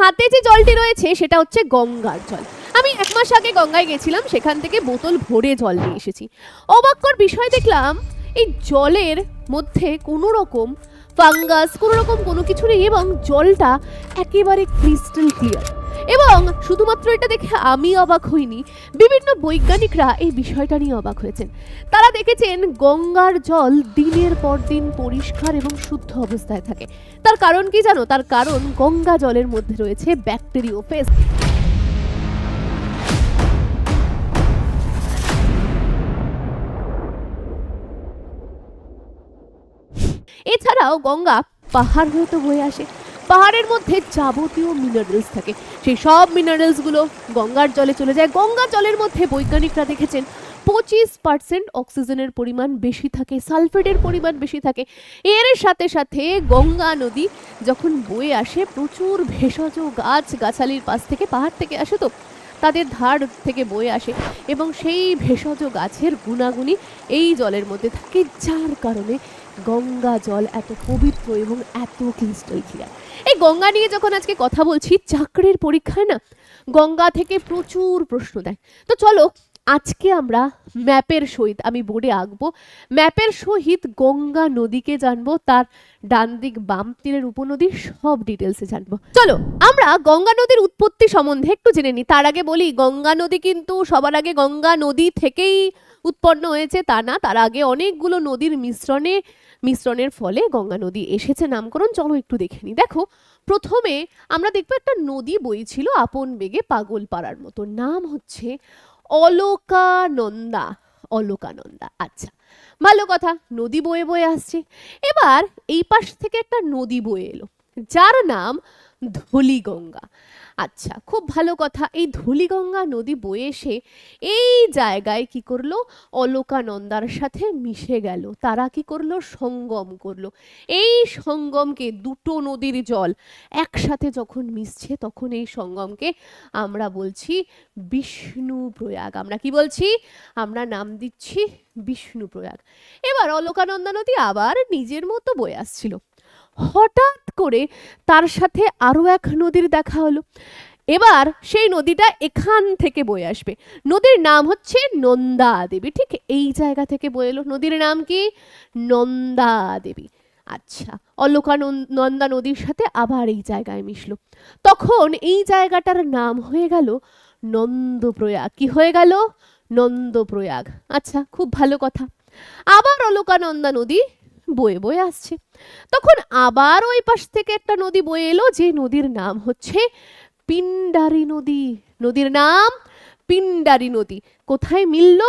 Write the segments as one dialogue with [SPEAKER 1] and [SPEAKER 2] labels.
[SPEAKER 1] হাতে যে জলটি রয়েছে সেটা হচ্ছে গঙ্গার জল। আমি এক মাস আগে গঙ্গায় গেছিলাম, সেখান থেকে বোতল ভরে জল নিয়ে এসেছি। অবাক্যর বিষয় দেখলাম, এই জলের মধ্যে কোনো রকম ফাঙ্গাস, কোনো রকম কোনো কিছু নেই এবং জলটা একেবারে ক্রিস্টাল ক্লিয়ার। এবং শুধুমাত্র এটা দেখে আমি অবাক হইনি, বিভিন্ন বৈজ্ঞানিকরা এই বিষয়টা নিয়ে অবাক হয়েছেন। তারা দেখেছেন গঙ্গার জল দিনের পর দিন পরিষ্কার এবং শুদ্ধ অবস্থায় থাকে। তার কারণ কি জানো? তার কারণ গঙ্গা জলের মধ্যে রয়েছে ব্যাকটেরিওফেজ এছাড়াও গঙ্গা পাহাড় হয়ে তো বয়ে আসে। পাহাড়ের মধ্যে যাবতীয় মিনারেলস থাকে। সেই সব মিনারেলসগুলো গঙ্গার জলে চলে যায়। গঙ্গা জলের মধ্যে বৈজ্ঞানিকরা দেখেছেন পঁচিশ পার্সেন্ট অক্সিজেনের পরিমাণ বেশি থাকে, সালফেটের পরিমাণ বেশি থাকে। এর সাথে সাথে গঙ্গা নদী যখন বয়ে আসে, প্রচুর ভেষজ, গাছ, গাছালির পাশ থেকে পাহাড় থেকে আসে তো, তাদের ধার থেকে বয়ে আসে এবং সেই ভেষজ গাছের গুণাগুণী এই জলের মধ্যে থাকে, যার কারণে গঙ্গা জল এত পবিত্র এবং এত ক্রিস্টাল ক্লিয়ার এই গঙ্গা নিয়ে যখন আজকে কথা বলছি, চাকরির পরীক্ষায় না গঙ্গা থেকে প্রচুর প্রশ্ন দেয়। তো চলো, আজকে আমরা ম্যাপের সহিত, আমি বোর্ডে আঁকবো। ম্যাপের সহিত গঙ্গা নদীকে জানব, তার ডান দিক বাম তীরের উপনদী সব ডিটেলসে জানব। চলো, আমরা গঙ্গা নদীর উৎপত্তি সম্বন্ধে একটু জেনে নিই। তার আগে বলি, গঙ্গা নদী কিন্তু সবার আগে গঙ্গা নদী থেকেই উৎপন্ন হয়েছে, তা না, তার আগে অনেকগুলো নদীর মিশ্রণে মিশ্রণের ফলে গঙ্গা নদী এসেছে। নামকরণ চলো একটু দেখে নিই দেখো, প্রথমে আমরা দেখব একটা নদী বইছিল আপন বেগে পাগল পাড়ার মতো। নাম হচ্ছে অলোকানন্দা। অলোকানন্দা আচ্ছা। ভালো কথা, নদী বয়ে বয়ে আসছে। এবার এই পাশ থেকে একটা নদী বয়ে এলো, যার নাম ধলিগঙ্গা। আচ্ছা খুব ভালো কথা। এই ধলিগঙ্গা নদী বয়ে এসে এই জায়গায় কি করল? অলোকানন্দার সাথে মিশে গেল। তারা কি করল? সঙ্গম করল। এই সঙ্গমকে, দুটো নদীর জল একসাথে যখন মিশছে, তখন এই সঙ্গমকে আমরা বলছি বিষ্ণু প্রয়াগ আমরা কি বলছি? আমরা নাম দিচ্ছি বিষ্ণু প্রয়াগ এবার অলোকানন্দা নদী আবার নিজের মতো বয়ে আসছিল। হঠাৎ করে তার সাথে আরও এক নদীর দেখা হলো। এবার সেই নদীটা এখান থেকে বয়ে আসবে। নদীর নাম হচ্ছে নন্দা দেবী। ঠিক এই জায়গা থেকে বয়ে এলো। নদীর নাম কি? নন্দা দেবী। আচ্ছা অলোকা নন্দা নদীর সাথে আবার এই জায়গায় মিশলো। তখন এই জায়গাটার নাম হয়ে গেল নন্দপ্রয়াগ। কি হয়ে গেল? নন্দপ্রয়াগ। আচ্ছা খুব ভালো কথা। আবার অলোকানন্দা নদী বয়ে বয়ে আসছে। তখন আবার ওই পাশ থেকে একটা নদী বয়ে এলো, যে নদীর নাম হচ্ছে পিন্ডারি নদী। নদীর নাম পিন্ডারি নদী। কোথায় মিলল?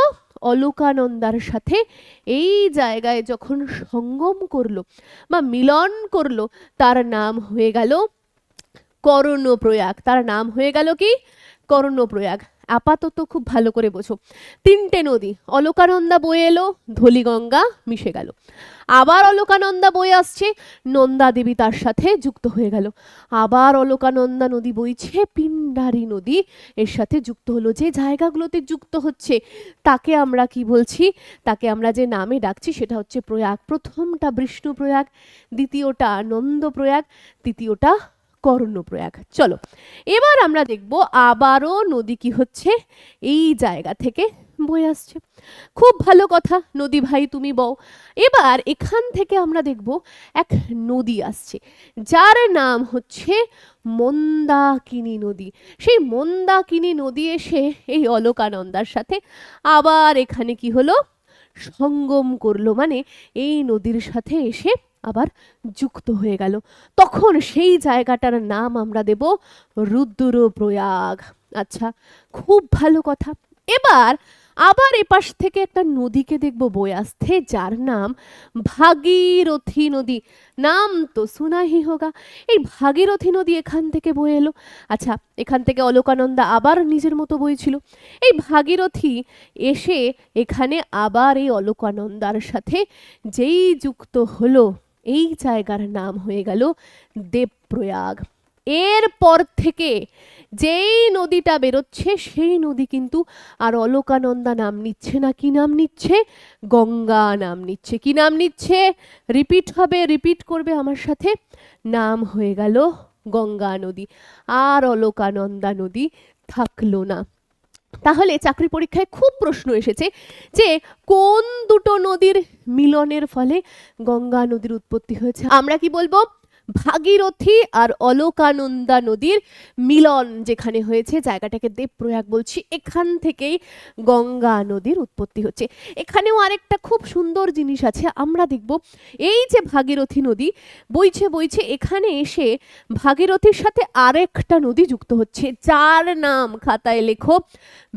[SPEAKER 1] অলোকানন্দার সাথে এই জায়গায় যখন সঙ্গম করল বা মিলন করল, তার নাম হয়ে গেল কর্ণপ্রয়াগ। তার নাম হয়ে গেল কি? কর্ণপ্রয়াগ। আপাতত খুব ভালো করে বোঝো। তিনটে নদী, অলকানন্দা বয়ে এলো, ধলিগঙ্গা মিশে গেল। আবার অলকানন্দা বয়ে আসছে, নন্দা দেবী তার সাথে যুক্ত হয়ে গেল। আবার অলকানন্দা নদী বইছে পিন্ডারি নদী এর সাথে যুক্ত হলো। যে জায়গাগুলোতে যুক্ত হচ্ছে, তাকে আমরা কি বলছি? তাকে আমরা যে নামে ডাকছি, সেটা হচ্ছে প্রয়াগ। প্রথমটা বিষ্ণু প্রয়াগ দ্বিতীয়টা নন্দ প্রয়াগ তৃতীয়টা কর্ণপ্রয়াগ। চলো, এবার আমরা দেখব আবারও নদী কি হচ্ছে এই জায়গা থেকে বয়ে আসছে। খুব ভালো কথা, নদী ভাই, তুমি বও। এবার এখান থেকে আমরা দেখব এক নদী আসছে, যার নাম হচ্ছে মন্দাকিনী নদী। সেই মন্দাকিনী নদী এসে এই অলকানন্দার সাথে আবার এখানে কি হলো? সঙ্গম করল। মানে এই নদীর সাথে এসে আবার যুক্ত হয়ে গেল। তখন সেই জায়গাটার নাম আমরা দেব রুদ্র প্রয়াগ। আচ্ছা খুব ভালো কথা। এবার আবার এপাশ থেকে একটা নদীকে দেখব বয়ে আসতে যার নাম ভাগীরথী নদী। নাম তো সুনাহি হোগা। এই ভাগীরথী নদী এখান থেকে বয়ে এলো। আচ্ছা এখান থেকে অলোকানন্দা আবার নিজের মতো বইছিল এই ভাগীরথী এসে এখানে আবার এই অলোকানন্দার সাথে যেই যুক্ত হলো। এই জায়গার নাম হয়ে গেল দেবপ্রয়াগ। এরপর থেকে যেই নদীটা বেরোচ্ছে, সেই নদী কিন্তু আর অলকানন্দা নাম নিচ্ছে না, কি নাম নিচ্ছে? গঙ্গা নাম নিচ্ছে। কি নাম নিচ্ছে? রিপিট হবে, রিপিট করবে আমার সাথে। নাম হয়ে গেল গঙ্গা নদী। আর অলকানন্দা নদী থাকল না। তাহলে চাকরি পরীক্ষায় খুব প্রশ্ন এসেছে যে কোন দুটো নদীর মিলনের ফলে গঙ্গা নদীর উৎপত্তি হয়েছে। আমরা কি বলব? ভাগীরথী আর অলোকানন্দা নদীর মিলন যেখানে হয়েছে, জায়গাটাকে দেবপ্রয়াগ বলছি, এখান থেকেই গঙ্গা নদীর উৎপত্তি হচ্ছে। এখানেও আরেকটা খুব সুন্দর জিনিস আছে, আমরা দেখব। এই যে ভাগীরথী নদী, বইছে বইছে, এখানে এসে ভাগীরথীর সাথে আরেকটা নদী যুক্ত হচ্ছে, যার নাম খাতায় লেখো,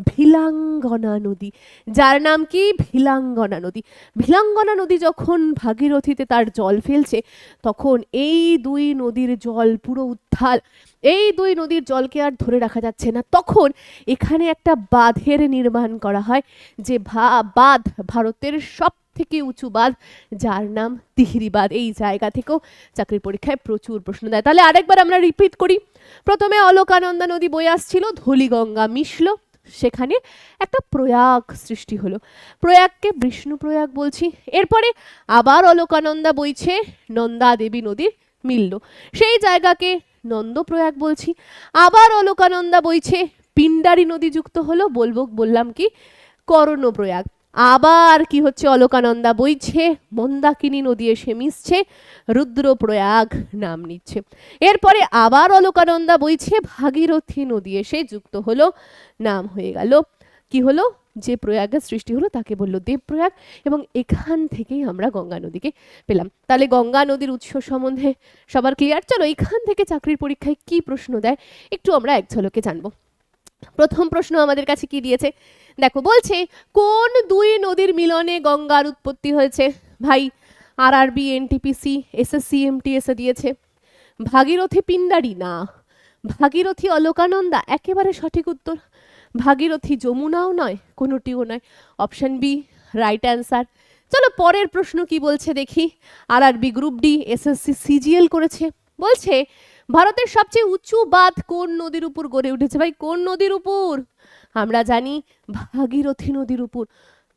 [SPEAKER 1] ভিলাঙ্গনা নদী। যার নাম কি? ভিলাঙ্গনা নদী। ভিলাঙ্গনা নদী যখন ভাগীরথীতে তার জল ফেলছে, তখন এই দুই নদীর জল পুরো উত্থাল এই দুই নদীর জলকে আর ধরে রাখা যাচ্ছে না। তখন এখানে একটা বাঁধের নির্মাণ করা হয়, যে ভা- বাঁধ ভারতের সব থেকে উঁচু বাঁধ, যার নাম তিহিরি বাঁধ। এই জায়গা থেকেও চাকরির পরীক্ষায় প্রচুর প্রশ্ন দেয়। তাহলে আরেকবার আমরা রিপিট করি। প্রথমে অলোকানন্দা নদী বয়ে আসছিল, ধলিগঙ্গা মিশলো। সেখানে একটা প্রয়াগ সৃষ্টি হলো। প্রয়াগকে বিষ্ণু প্রয়াগ বলছি। এরপরে আবার অলোকানন্দা বইছে নন্দা দেবী নদীর। মিলল। সেই জায়গাকে নন্দপ্রয়াগ বলছি। আবার অলোকানন্দা বইছে, পিণ্ডারি নদী যুক্ত হলো, বলব, বললাম কি, কর্ণপ্রয়াগ। আবার কি হচ্ছে, অলোকানন্দা বইছে, মন্দাকিনী নদী এসে মিশছে, রুদ্রপ্রয়াগ নাম নিচ্ছে। এরপরে আবার অলোকানন্দা বইছে, ভাগীরথী নদী এসে যুক্ত হলো, নাম হয়ে গেল, কি হলো? যে প্রয়াগের সৃষ্টি হলো তাকে বলল দেবপ্রয়াগ এবং এখান থেকেই আমরা গঙ্গা নদীকে পেলাম। তাহলে গঙ্গা নদীর উৎস সম্বন্ধে সবার ক্লিয়ার চলো এখান থেকে চাকরির পরীক্ষায় কি প্রশ্ন দেয় একটু আমরা এক ঝলকে জানব। প্রথম প্রশ্ন আমাদের কাছে কি দিয়েছে? দেখো, বলছে, কোন দুই নদীর মিলনে গঙ্গার উৎপত্তি হয়েছে? ভাই আর আরবি এনটিপিসি এসএসসি এমটিএসে দিয়েছে। ভাগীরথী পিণ্ডারি, না। ভাগীরথী অলকানন্দা, একেবারে সঠিক উত্তর। ভাগীরথী যমুনাও নয়, কোনোটিও নয়। অপশন বি রাইট অ্যান্সার চলো পরের প্রশ্ন কি বলছে দেখি। আর আরবি গ্রুপ ডি এসএসসি সিজিএল করেছে। বলছে, ভারতের সবচেয়ে উঁচু বাঁধ কোন নদীর উপর গড়ে উঠেছে? ভাই, কোন নদীর উপর? আমরা জানি ভাগীরথী নদীর উপর।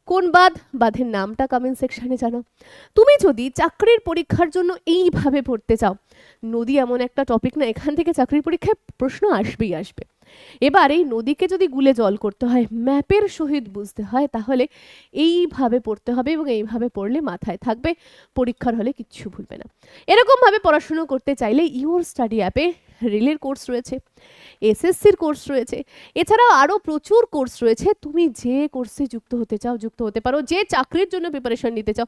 [SPEAKER 1] কোন বাঁধ? বাঁধের নামটা কমেন্ট সেকশনে জানো। তুমি যদি চাকরির পরীক্ষার জন্য এইভাবে পড়তে চাও, নদী এমন একটা টপিক না, এখান থেকে চাকরির পরীক্ষায় প্রশ্ন আসবেই আসবে। এবার এই নদীকে যদি গুলে জল করতে হয়, ম্যাপের সহিত বুঝতে হয়, তাহলে এইভাবে পড়তে হবে এবং এইভাবে পড়লে মাথায় থাকবে, পরীক্ষার হলে কিচ্ছু ভুলবে না। এরকমভাবে পড়াশুনো করতে চাইলে ইউর স্টাডি অ্যাপে রিলের কোর্স রয়েছে, এসএসসির কোর্স রয়েছে, এছাড়াও আরও প্রচুর কোর্স রয়েছে। তুমি যে কোর্সে যুক্ত হতে চাও, যুক্ত হতে পারো। যে চাকরির জন্য প্রিপারেশন নিতে চাও,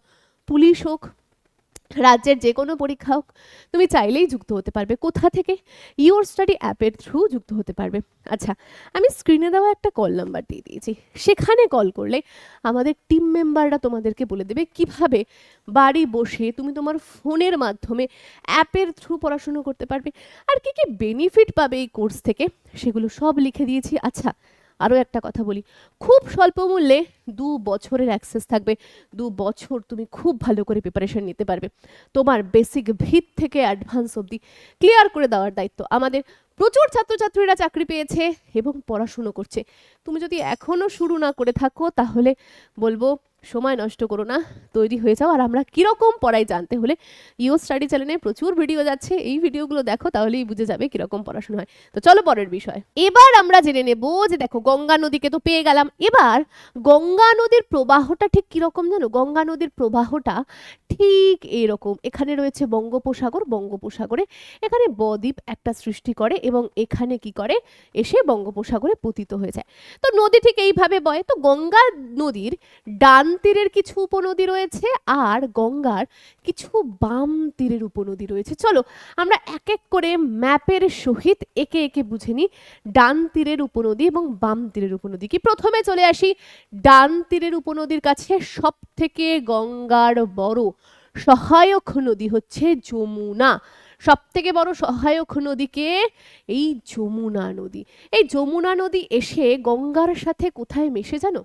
[SPEAKER 1] পুলিশ হোক রাজ্যের যে কোনো পরীক্ষা হোক, তুমি চাইলেই যুক্ত হতে পারবে। কোথা থেকে? ইওর স্টাডি অ্যাপের থ্রু যুক্ত হতে পারবে। আচ্ছা আমি স্ক্রিনে দেওয়া একটা কল নাম্বার দিয়ে দিয়েছি। সেখানে কল করলে আমাদের টিম মেম্বাররা তোমাদেরকে বলে দেবে কীভাবে বাড়ি বসে তুমি তোমার ফোনের মাধ্যমে অ্যাপের থ্রু পড়াশুনো করতে পারবে। আর কি কি বেনিফিট পাবে এই কোর্স থেকে, সেগুলো সব লিখে দিয়েছি। আচ্ছা আরও একটা কথা বলি। খুব স্বল্প মূল্যে দু বছরের অ্যাক্সেস থাকবে। দু বছর তুমি খুব ভালো করে প্রিপারেশন নিতে পারবে। তোমার বেসিক ভিত থেকে অ্যাডভান্স অবধি ক্লিয়ার করে দেওয়ার দায়িত্ব আমাদের প্রচুর ছাত্রছাত্রীরা চাকরি পেয়েছে এবং পড়াশুনো করছে। তুমি যদি এখনও শুরু না করে থাকো, তাহলে বলব, সময় নষ্ট করো না, তৈরি হয়ে যাও। আর আমরা কীরকম পড়াই জানতে হলে ইও স্টাডি চ্যানেলে প্রচুর ভিডিও যাচ্ছে, এই ভিডিওগুলো দেখো, তাহলেই বুঝে যাবে কীরকম পড়াশোনা হয়। তো চলো পরের বিষয়। এবার আমরা জেনে নেব যে দেখো, গঙ্গা নদীকে তো পেয়ে গেলাম। এবার গঙ্গা নদীর প্রবাহটা ঠিক কীরকম জানো? গঙ্গা নদীর প্রবাহটা ঠিক এরকম। এখানে রয়েছে বঙ্গোপসাগর, বঙ্গোপসাগরে এখানে বদ্বীপ একটা সৃষ্টি করে এবং এখানে কি করে? এসে বঙ্গোপসাগরে পতিত হয়ে যায়। তো নদী ঠিক এইভাবে বয়। তো গঙ্গা নদীর ডান তীরের কিছু উপনদী রয়েছে আর গঙ্গার কিছু বাম তীরের উপনদী রয়েছে। চলো আমরা এক এক করে ম্যাপের সহিত একে একে বুঝে নিই ডান তীরের উপনদী এবং বাম তীরের উপনদী কি। প্রথমে চলে আসি ডান তীরের উপনদীর কাছে। সব থেকে গঙ্গার বড় সহায়ক নদী হচ্ছে যমুনা। সব থেকে বড় সহায়ক নদীকে এই যমুনা নদী। এই যমুনা নদী এসে গঙ্গার সাথে কোথায় মেশে জানো?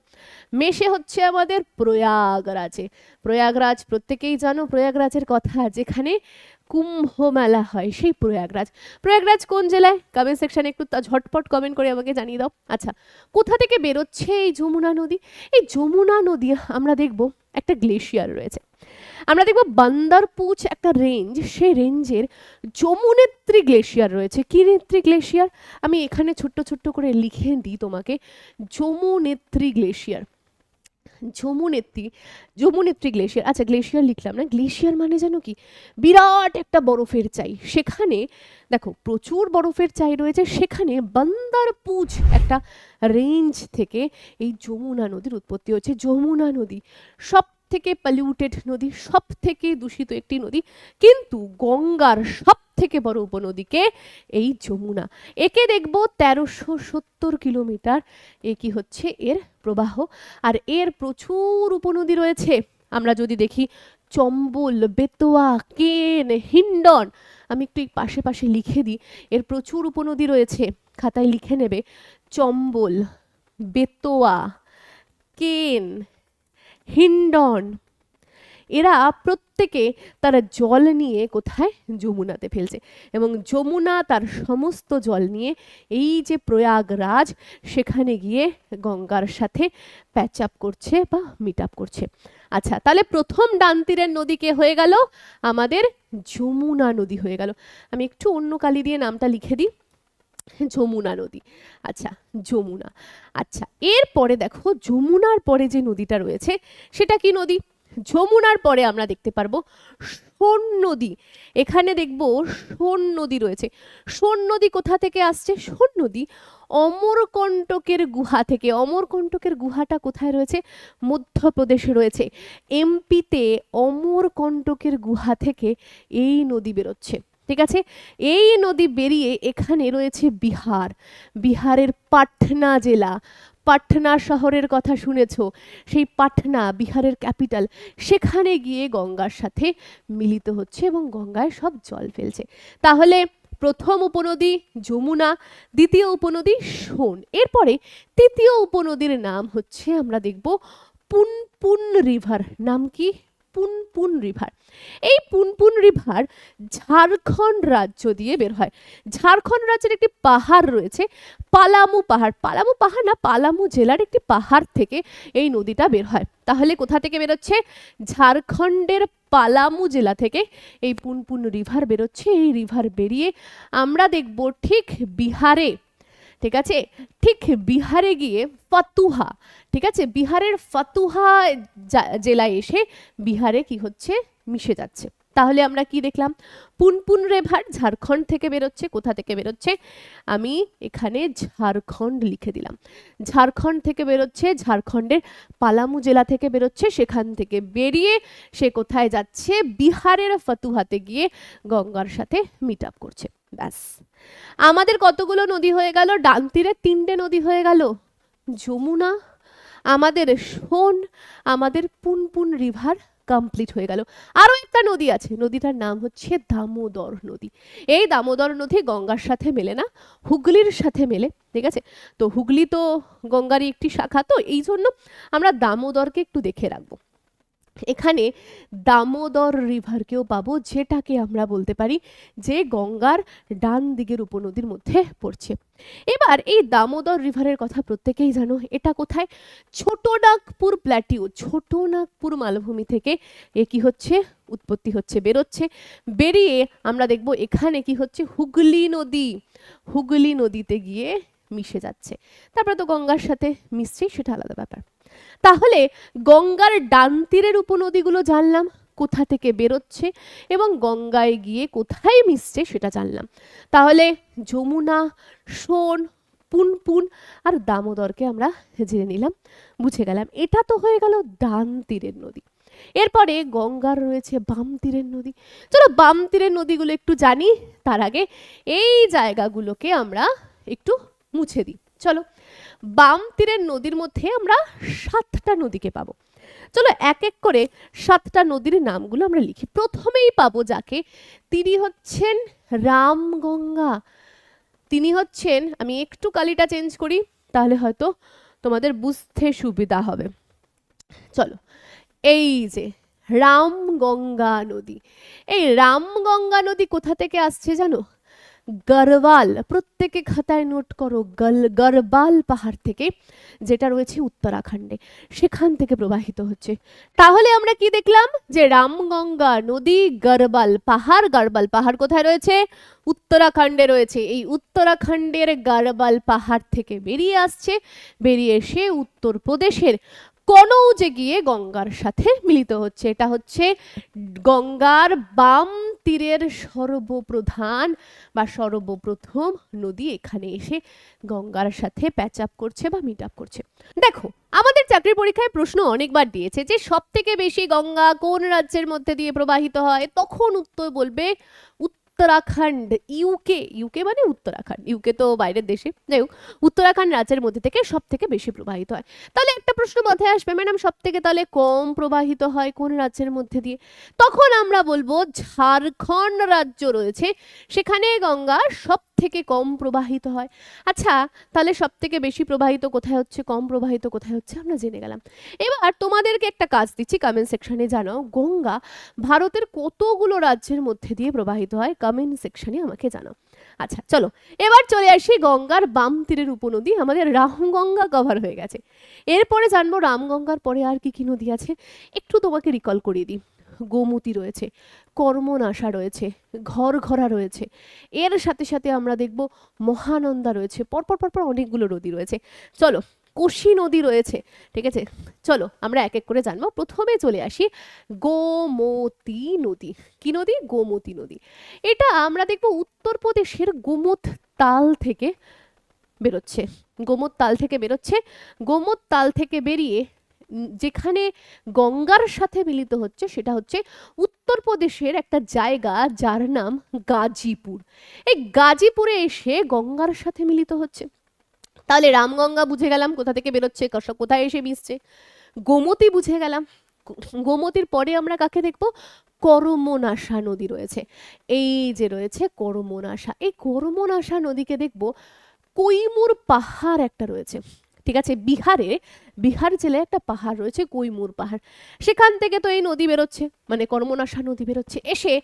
[SPEAKER 1] মেশে হচ্ছে আমাদের প্রয়াগরাজে। প্রয়াগরাজ, প্রত্যেকেই জানো প্রয়াগরাজের কথা, যেখানে কুম্ভ মেলা হয় সেই প্রয়াগরাজ। প্রয়াগরাজ কোন জেলায়? কমেন্ট সেকশনে একটু ঝটপট কমেন্ট করে আমাকে জানিয়ে দাও। আচ্ছা কোথা থেকে বেরোচ্ছে এই যমুনা নদী? এই যমুনা নদী আমরা দেখব একটা গ্লেশিয়ার রয়েছে। আমরা দেখব বান্দারপুচ একটা রেঞ্জ সেই রেঞ্জের যমুনেত্রী গ্লেশিয়ার রয়েছে। কি নেত্রী গ্লেশিয়ার আমি এখানে ছোট্ট ছোট্ট করে লিখে দিই তোমাকে। যমুনেত্রী গ্লেশিয়ার যমুনেত্রী যমুনেত্রী গ্লেশিয়ার আচ্ছা গ্লেশিয়ার লিখলাম না, গ্লেশিয়ার মানে জানো কি? বিরাট একটা বরফের চাই। সেখানে দেখো, প্রচুর বরফের চাই রয়েছে, সেখানে বান্দারপুজ একটা রেঞ্জ থেকে এই যমুনা নদীর উৎপত্তি হচ্ছে। যমুনা নদী সব থেকে পলিউটেড নদী সব থেকে দূষিত একটি নদী। কিন্তু গঙ্গার সব থেকে বড় উপনদীকে এই যমুনা। একে দেখব তেরোশো সত্তর কিলোমিটার। এ কি হচ্ছে? এর প্রবাহ। আর এর প্রচুর উপনদী রয়েছে। আমরা যদি দেখি, চম্বল, বেতোয়া, কেন, হিন্ডন, আমি একটু পাশে পাশে লিখে দিই। এর প্রচুর উপনদী রয়েছে। খাতায় লিখে নেবে, চম্বল, বেতোয়া, কেন, হিন্ডন এরা প্রত্যেকে তারা জল নিয়ে কোথায়? যমুনাতে ফেলছে। এবং যমুনা তার সমস্ত জল নিয়ে এই যে প্রয়াগরাজ, সেখানে গিয়ে গঙ্গার সাথে প্যাচ আপ করছে বা মিট আপ করছে। আচ্ছা তাহলে প্রথম ডান নদী কে হয়ে গেল? আমাদের যমুনা নদী হয়ে গেল। আমি একটু অন্য কালি দিয়ে নামটা লিখে দিই। যমুনা নদী। আচ্ছা যমুনা। আচ্ছা এরপরে দেখো, যমুনার পরে যে নদীটা রয়েছে, সেটা কি নদী? যমুনার পরে আমরা দেখতে পারব সোন নদী। এখানে দেখব সোন নদী রয়েছে। সোন নদী কোথা থেকে আসছে? সোন নদী অমরকণ্টকের গুহা থেকে। অমরকণ্টকের গুহাটা কোথায় রয়েছে? মধ্যপ্রদেশে রয়েছে। এমপিতে অমরকণ্টকের গুহা থেকে এই নদী বেরোচ্ছে। ঠিক আছে? এই নদী বেরিয়ে এখানে রয়েছে বিহার। বিহারের পাটনা জেলা। পাটনা শহরের কথা শুনেছ। সেই পাটনা, বিহারের ক্যাপিটাল, সেখানে গিয়ে গঙ্গার সাথে মিলিত হচ্ছে এবং গঙ্গায় সব জল ফেলছে। তাহলে প্রথম উপনদী যমুনা, দ্বিতীয় উপনদী সোন। এরপরে তৃতীয় উপনদীর নাম হচ্ছে, আমরা দেখব, পুনপুন রিভার। নাম কি? পুনপুন রিভার এই পুনপুন রিভার ঝাড়খণ্ড রাজ্য দিয়ে বের হয়। ঝাড়খণ্ড রাজ্যের একটি পাহাড় রয়েছে, পালামু পাহাড়। পালামু পাহাড় না, পালামু জেলার একটি পাহাড় থেকে এই নদীটা বের হয়। তাহলে কোথা থেকে বেরোচ্ছে? ঝাড়খণ্ডের পালামু জেলা থেকে এই পুনপুন রিভার বেরোচ্ছে। এই রিভার বেরিয়ে আমরা দেখব ঠিক বিহারে ঠিক আছে? ঠিক বিহারে গিয়ে ফাতুহা, ঠিক আছে? বিহারের ফাতুহা জেলায় এসে বিহারে কি হচ্ছে? মিশে যাচ্ছে। তাহলে আমরা কি দেখলাম? পুনপুন রেভার, ঝাড়খণ্ড থেকে বেরোচ্ছে, কোথা থেকে বেরোচ্ছে? আমি এখানে ঝাড়খণ্ড লিখে দিলাম। ঝাড়খণ্ড থেকে বেরোচ্ছে, ঝাড়খণ্ডের পালামু জেলা থেকে বেরোচ্ছে, সেখান থেকে বেরিয়ে সে কোথায় যাচ্ছে? বিহারের ফতুহাতে গিয়ে গঙ্গার সাথে মিট করছে। ব্যাস। আমাদের কতগুলো নদী হয়ে গেল? ডান তীরে তিনটে নদী হয়ে গেল। যমুনা, আমাদের সোন, আমাদের পুনপুন রিভার কমপ্লিট হয়ে গেল। আরও একটা নদী আছে, নদীটার নাম হচ্ছে দামোদর নদী। এই দামোদর নদী গঙ্গার সাথে মেলে না, হুগলির সাথে মেলে, ঠিক আছে? তো হুগলি তো গঙ্গারই একটি শাখা, তো এই জন্য আমরা দামোদরকে একটু দেখে রাখব। এখানে দামোদর রিভারকেও পাবো, যেটাকে আমরা বলতে পারি যে গঙ্গার ডান দিকের উপনদীর মধ্যে পড়ছে। এবার এই দামোদর রিভারের কথা প্রত্যেকেই জানো, এটা কোথায়? ছোট নাগপুর প্ল্যাটিউ ছোট নাগপুর মালভূমি থেকে এ কি হচ্ছে? উৎপত্তি হচ্ছে, বেরোচ্ছে। বেরিয়ে আমরা দেখব এখানে কি হচ্ছে? হুগলি নদী, হুগলি নদীতে গিয়ে মিশে যাচ্ছে। তারপরে তো গঙ্গার সাথে মিশছে, সেটা আলাদা ব্যাপার। তাহলে গঙ্গার ডান তীরের উপনদীগুলো জানলাম, কোথা থেকে বেরোচ্ছে এবং গঙ্গায় গিয়ে কোথায় মিশছে সেটা জানলাম। তাহলে যমুনা, সোন, পুনপুন আর দামোদরকে আমরা জেনে নিলাম, বুঝে গেলাম। এটা তো হয়ে গেল ডান তীরের নদী। এরপরে গঙ্গার রয়েছে বাম তীরের নদী। চলো বাম তীরের নদীগুলো একটু জানি, তার আগে এই জায়গাগুলোকে আমরা একটু মুছে দিই। চলো, বাম তীরের নদীর মধ্যে আমরা সাতটা নদীকে পাবো। চলো এক এক করে সাতটা নদীর নামগুলো আমরা লিখি। প্রথমেই পাবো যাকে, তিনি হচ্ছেন রামগঙ্গা তিনি হচ্ছেন, আমি একটু কালিটা চেঞ্জ করি, তাহলে হয়তো তোমাদের বুঝতে সুবিধা হবে। চলো, এই যে রামগঙ্গা নদী। এই রামগঙ্গা নদী কোথা থেকে আসছে জানো? গরওয়াল, প্রত্যেকে খাতায় নোট করো, গল, গরবাল পাহাড় থেকে, যেটা রয়েছে উত্তরাখণ্ডে, সেখান থেকে প্রবাহিত হচ্ছে। তাহলে আমরা কি দেখলাম? যে রামগঙ্গা নদী গরবাল পাহাড় গরবাল পাহাড় কোথায় রয়েছে? উত্তরাখণ্ডে রয়েছে। এই উত্তরাখণ্ডের গরবাল পাহাড় থেকে বেরিয়ে আসছে। বেরিয়ে এসে উত্তরপ্রদেশের কনৌজে গিয়ে গঙ্গার সাথে মিলিত হচ্ছে, এটা হচ্ছে গঙ্গার বাম তীরের সর্বপ্রধান বা সর্বপ্রথম নদী। এখানে এসে গঙ্গার সাথে প্যাচ আপ করছে বা মিট আপ করছে। দেখো, আমাদের চাকরির পরীক্ষায় প্রশ্ন অনেকবার দিয়েছে যে সব থেকে বেশি গঙ্গা কোন রাজ্যের মধ্যে দিয়ে প্রবাহিত হয়? তখন উত্তর বলবে উত্তরাখণ্ড ইউকে ইউকে মানে উত্তরাখণ্ড ইউকে তো বাইরের দেশে। যাই হোক, উত্তরাখণ্ড রাজ্যের মধ্যে থেকে সব থেকে বেশি প্রবাহিত হয়। তাহলে একটা প্রশ্ন মাথায় আসবে ম্যাডাম সব থেকে তাহলে কম প্রবাহিত হয় কোন রাজ্যের মধ্যে দিয়ে? তখন আমরা বলব ঝাড়খণ্ড রাজ্য রয়েছে, সেখানে গঙ্গা সব থেকে কম প্রবাহিত হয়? আচ্ছা তাহলে সব থেকে বেশি প্রবাহিত কোথায় হচ্ছে, কম প্রবাহিত কোথায় হচ্ছে, আমরা জেনে গেলাম। এবার তোমাদেরকে একটা কাজ দিচ্ছি কমেন্ট সেকশনে জানাও গঙ্গা ভারতের কতগুলো রাজ্যের মধ্যে দিয়ে প্রবাহিত হয়? কমেন্ট সেকশনে আমাকে জানাও। আচ্ছা চলো। এবার চলে আসি গঙ্গার বাম তীরের উপনদী। আমাদের রামগঙ্গা কভার হয়ে গেছে। এরপরে জানব রামগঙ্গার পরে আর কি কি নদী আছে? একটু তোমাকে রিকল করিয়ে দিই। গোমতী রয়েছে, কর্মনাশা রয়েছে, ঘর ঘরা রয়েছে। এর সাথে সাথে আমরা দেখব মহানন্দা রয়েছে, পরপর পরপর অনেকগুলো নদী রয়েছে। চলো, কোশি নদী রয়েছে, ঠিক আছে? চলো, আমরা এক এক করে জানব। প্রথমে চলে আসি গোমতী নদী। কি নদী? গোমতী নদী। এটা আমরা দেখব উত্তরপ্রদেশের গোমত তাল থেকে বেরোচ্ছে। গোমত তাল থেকে বেরোচ্ছে। গোমত তাল থেকে বেরিয়ে যেখানে গঙ্গার সাথে মিলিত হচ্ছে সেটা হচ্ছে উত্তরপ্রদেশের একটা জায়গা যার নাম গাজীপুর। এই গাজীপুরে এসে গঙ্গার সাথে মিলিত হচ্ছে। তাহলে রামগঙ্গা বুঝে গেলাম, কোথা থেকে বেরোচ্ছে কোথায় এসে মিশছে? গোমতী বুঝে গেলাম। গোমতীর পরে আমরা কাকে দেখব? করমনাশা নদী রয়েছে। এই যে রয়েছে করমনাশা। এই করমনাশা নদীকে দেখব কৈমুর পাহাড় একটা রয়েছে। ঠিক আছে, বিহারে, বিহার জেলায় একটা পাহাড় রয়েছে, কৈমুর পাহাড়। সেখান থেকে তো এই নদী বেরোচ্ছে মানে কর্মনাশা নদী বেরোচ্ছে। এসে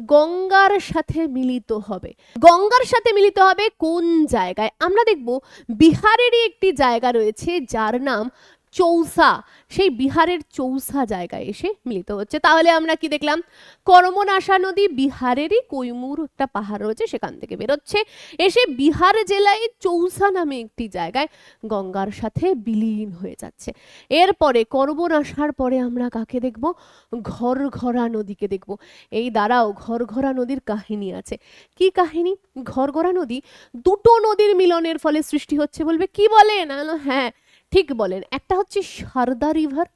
[SPEAKER 1] গঙ্গার সাথে মিলিত হবে। গঙ্গার সাথে মিলিত হবে কোন জায়গায়? আমরা দেখব বিহারেরই একটি জায়গা রয়েছে, যার নাম চৌসা সেই বিহারের চৌসা জায়গায় এসে মিলিত হচ্ছে। তাহলে আমরা কি দেখলাম? কর্মনাশা নদী বিহারেরই কৈমুর একটা পাহাড় রয়েছে সেখান থেকে বেরোচ্ছে। এসে বিহার জেলায় চৌসা নামে একটি জায়গায় গঙ্গার সাথে বিলীন হয়ে যাচ্ছে। এরপরে কর্মনাশার পরে আমরা কাকে দেখব? ঘর ঘরা নদীকে দেখব। এই দ্বারাও ঘর ঘরা নদীর কাহিনী আছে। কি কাহিনী? ঘর ঘরা নদী দুটো নদীর মিলনের ফলে সৃষ্টি হচ্ছে বলবে। কি আমি বললাম, হ্যাঁ ঠিক বলেন, একটা হচ্ছে সারদা রিভার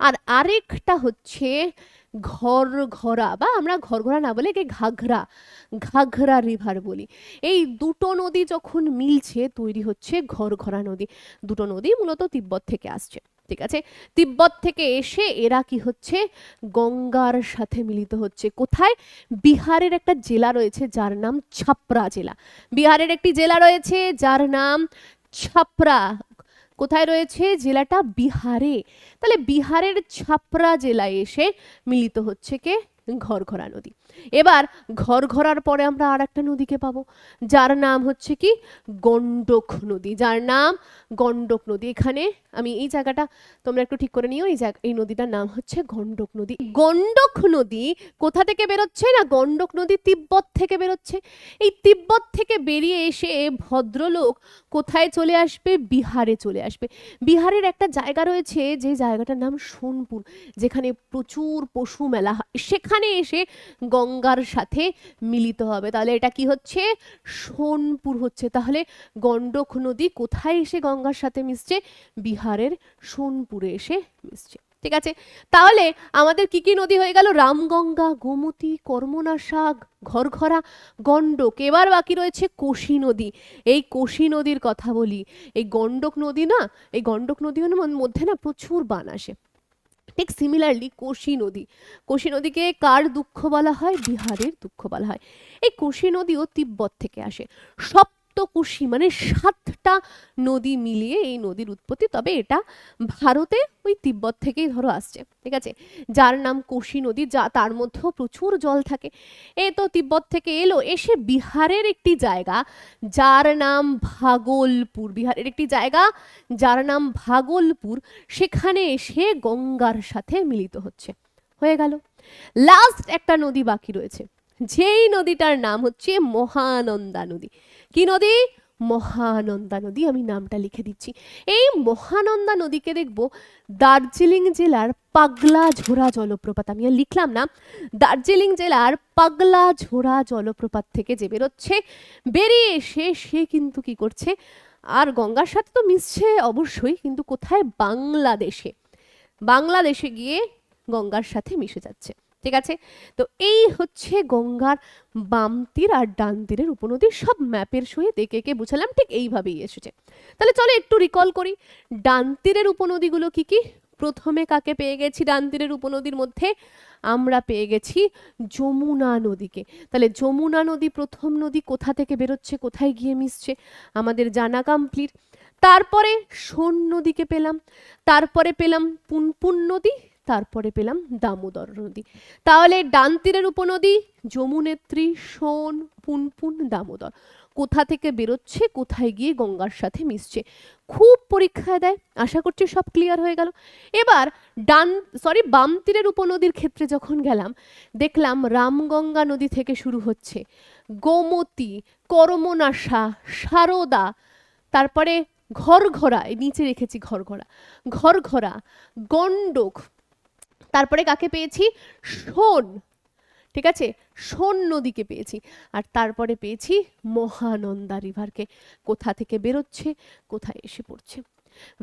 [SPEAKER 1] আর আরেকটা হচ্ছে ঘর ঘরা বা আমরা ঘর ঘরা না বলে একে ঘাঘরা ঘাঘরা রিভার বলি। এই দুটো নদী যখন মিলছে, তৈরি হচ্ছে ঘর ঘরা নদী। দুটো নদী মূলত তিব্বত থেকে আসছে, ঠিক আছে? তিব্বত থেকে এসে এরা কি হচ্ছে? গঙ্গার সাথে মিলিত হচ্ছে। কোথায়? বিহারের একটা জেলা রয়েছে যার নাম ছাপরা জেলা। বিহারের একটি জেলা রয়েছে যার নাম ছাপরা কোথায় রয়েছে? জেলাটা বিহারে। তাহলে বিহারের ছাপরা জেলায় এসে মিলিত হচ্ছে কে? ঘরঘরা নদী। এবার ঘরঘরার পরে আমরা আর একটা নদীকে পাবো, যার নাম হচ্ছে কি? গণ্ডক নদী। যার নাম গণ্ডক নদী। এখানে আমি এই জায়গাটা, তোমরা একটু ঠিক করে নিও, এই জায়গা, এই নদীটার নাম হচ্ছে গণ্ডক নদী। গণ্ডক নদী কোথা থেকে বেরোচ্ছে না গণ্ডক নদী তিব্বত থেকে বেরোচ্ছে? এই তিব্বত থেকে বেরিয়ে এসে ভদ্রলোক কোথায় চলে আসবে? বিহারে চলে আসবে। বিহারের একটা জায়গা রয়েছে, যে জায়গাটার নাম সোনপুর, যেখানে প্রচুর পশু মেলা হয়। সেখানে এসে গঙ্গার সাথে মিলিত হবে। তাহলে এটা কি হচ্ছে? সোনপুর হচ্ছে। তাহলে গণ্ডক নদী কোথায় এসে গঙ্গার সাথে মিশছে? বিহারের সোনপুরে এসে মিশছে। ঠিক আছে? তাহলে আমাদের কি কি নদী হয়ে গেল? রামগঙ্গা, গোমতী কর্মনাশা ঘরঘরা, গণ্ডক। এবার বাকি রয়েছে কোশি নদী। এই কোশি নদীর কথা বলি। এই গণ্ডক নদী না, এই গণ্ডক নদীর ম- মধ্যে না প্রচুর বান আসে। ঠিক সিমিলারলি কোশি নদী। কোশি নদীকে কার দুঃখ বলা হয়? বিহারের দুঃখ বলা হয়। এই কোশি নদীও তিব্বত থেকে আসে। সপ্ত সপ্তকুশি মানে সাতটা নদী মিলিয়ে এই নদীর উৎপত্তি। তবে এটা ভারতে ওই তিব্বত থেকেই ধরো আসছে, ঠিক আছে? যার নাম কোশি নদী, যা তার মধ্যেও প্রচুর জল থাকে। এ তো তিব্বত থেকে এলো, এসে বিহারের একটি জায়গা, যার নাম ভাগলপুর। বিহারের একটি জায়গা, যার নাম ভাগলপুর, সেখানে এসে গঙ্গার সাথে মিলিত হচ্ছে। হয়ে গেল। লাস্ট একটা নদী বাকি রয়েছে। যেই নদীটার নাম হচ্ছে মহানন্দা নদী। কি নদী? মহানন্দা নদী, আমি নামটা লিখে দিচ্ছি। এই মহানন্দা নদীকে দেখব দার্জিলিং জেলার পাগলা ঝোড়া জলপ্রপাত। আমি আর লিখলাম না, দার্জিলিং জেলার পাগলা ঝোড়া জলপ্রপাত থেকে যে বেরোচ্ছে, বেরিয়ে এসে সে কিন্তু কি করছে? আর গঙ্গার সাথে তো মিশছে অবশ্যই, কিন্তু কোথায়? বাংলাদেশে। বাংলাদেশে গিয়ে গঙ্গার সাথে মিশে যাচ্ছে। ঠিক আছে? তো এই হচ্ছে গঙ্গার বাম তীর আর ডান তীরের উপনদী। সব ম্যাপের সহিত একে একে বুঝালাম, ঠিক এইভাবেই এসেছে। তাহলে চলো একটু রিকল করি, ডান তীরের উপনদীগুলো কি কি? প্রথমে কাকে পেয়ে গেছি ডান তীরের উপনদীর মধ্যে? আমরা পেয়ে গেছি যমুনা নদীকে। তাহলে যমুনা নদী প্রথম নদী কোথা থেকে বেরোচ্ছে, কোথায় গিয়ে মিশছে, আমাদের জানা কমপ্লিট তারপরে সোন নদীকে পেলাম, তারপরে পেলাম পুনপুন নদী তারপরে পেলাম দামোদর নদী। তাহলে ডান তীরের উপনদী, যমুনেত্রী, সোন, পুনপুন, দামোদর। কোথা থেকে বেরোচ্ছে, কোথায় গিয়ে গঙ্গার সাথে মিশছে? খুব পরীক্ষায় দেয়, আশা করছি সব ক্লিয়ার হয়ে গেল। এবার ডান সরি বাম তীরের উপনদীর ক্ষেত্রে যখন গেলাম, দেখলাম রামগঙ্গা নদী থেকে শুরু হচ্ছে। গোমতী, করমনাশা, সারদা, তারপরে ঘরঘরা, এই নিচে রেখেছি ঘরঘরা। ঘরঘরা গন্ডক তারপরে কাকে পেয়েছি? সোন। ঠিক আছে? সোন নদীকে পেয়েছি। আর তারপরে পেয়েছি মহানন্দা রিভারকে। কোথা থেকে বেরোচ্ছে? কোথায় এসে পড়ছে?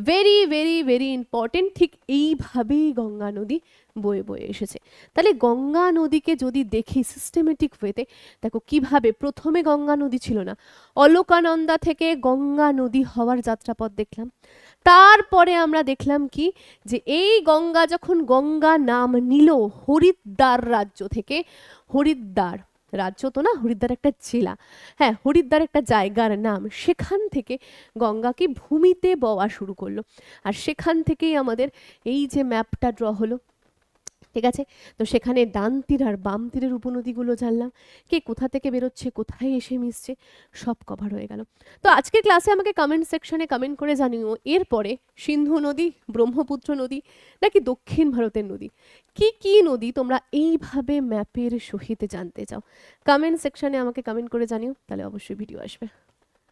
[SPEAKER 1] ভেরি ভেরি ভেরি ইম্পর্টেন্ট ঠিক এইভাবেই গঙ্গা নদী বয়ে বয়ে এসেছে। তাহলে গঙ্গা নদীকে যদি দেখি সিস্টেমেটিক ওয়েতে দেখো কীভাবে প্রথমে গঙ্গা নদী ছিল না। অলোকানন্দা থেকে গঙ্গা নদী হওয়ার যাত্রাপথ দেখলাম। তারপরে আমরা দেখলাম কি? যে এই গঙ্গা যখন গঙ্গা নাম নিল হরিদ্বার রাজ্য থেকে, হরিদ্বার রাজ্য তো না, হরিদ্বার একটা জেলা। হ্যাঁ হরিদ্বার একটা জায়গার নাম। সেখান থেকে গঙ্গাকে ভূমিতে বওয়া শুরু করল। আর সেখান থেকেই আমাদের এই যে ম্যাপটা ড্র হলো ঠিক আছে? তো সেখানে ডান তীর আর বাম তীরের উপনদীগুলো জানলাম। কে কোথা থেকে বেরোচ্ছে, কোথায় এসে মিশছে, সব কভার হয়ে গেল। তো আজকের ক্লাসে আমাকে কমেন্ট সেকশনে কমেন্ট করে জানিও, এরপরে সিন্ধু নদী, ব্রহ্মপুত্র নদী, নাকি দক্ষিণ ভারতের নদী? কি কি নদী তোমরা এইভাবে ম্যাপের সহিত জানতে চাও? কমেন্ট সেকশনে আমাকে কমেন্ট করে জানিও, তাহলে অবশ্যই ভিডিও আসবে।